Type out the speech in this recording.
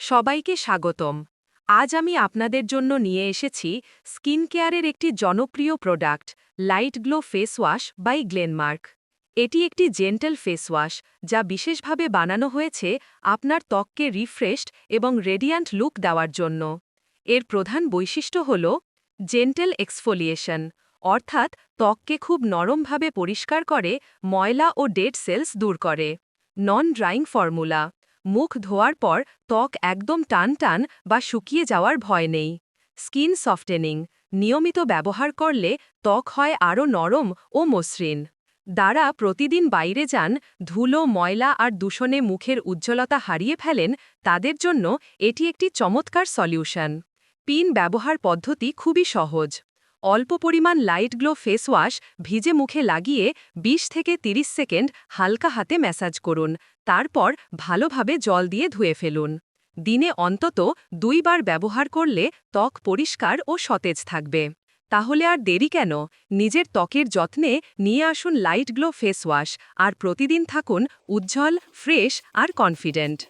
সবাইকে স্বাগতম। আজ আমি আপনাদের জন্য নিয়ে এসেছি স্কিন কেয়ারের একটি জনপ্রিয় product, light glow face wash by Glenmark. এটি একটি জেন্টাল ফেস ওয়াশ, যা বিশেষভাবে বানানো হয়েছে আপনার ত্বককে রিফ্রেশড এবং রেডিয়ান্ট লুক দেওয়ার জন্য। এর প্রধান বৈশিষ্ট্য হল জেন্টেল এক্সফোলিয়েশন, অর্থাৎ ত্বককে খুব নরমভাবে পরিষ্কার করে ময়লা ও ডেড সেলস দূর করে। নন ড্রাইং ফর্মুলা মুখ ধোয়ার পর ত্বক একদম টান টান বা শুকিয়ে যাওয়ার ভয় নেই। স্কিন সফটেনিং, নিয়মিত ব্যবহার করলে ত্বক হয় আরও নরম ও মসৃণ। দ্বারা প্রতিদিন বাইরে যান, ধুলো, ময়লা আর দূষণে মুখের উজ্জ্বলতা হারিয়ে ফেলেন, তাদের জন্য এটি একটি চমৎকার সলিউশন। পিন ব্যবহার পদ্ধতি খুবই সহজ। অল্প পরিমাণ লাইট গ্লো ফেস ওয়াশ ভিজে মুখে লাগিয়ে ২০ থেকে ৩০ সেকেন্ড হালকা হাতে ম্যাসাজ করুন। তারপর ভালোভাবে জল দিয়ে ধুয়ে ফেলুন। দিনে অন্তত দুইবার ব্যবহার করলে ত্বক পরিষ্কার ও সতেজ থাকবে। তাহলে আর দেরি কেন? নিজের ত্বকের যত্নে নিয়ে আসুন লাইট গ্লো ফেস ওয়াশ আর প্রতিদিন থাকুন উজ্জ্বল ফ্রেশ আর কনফিডেন্ট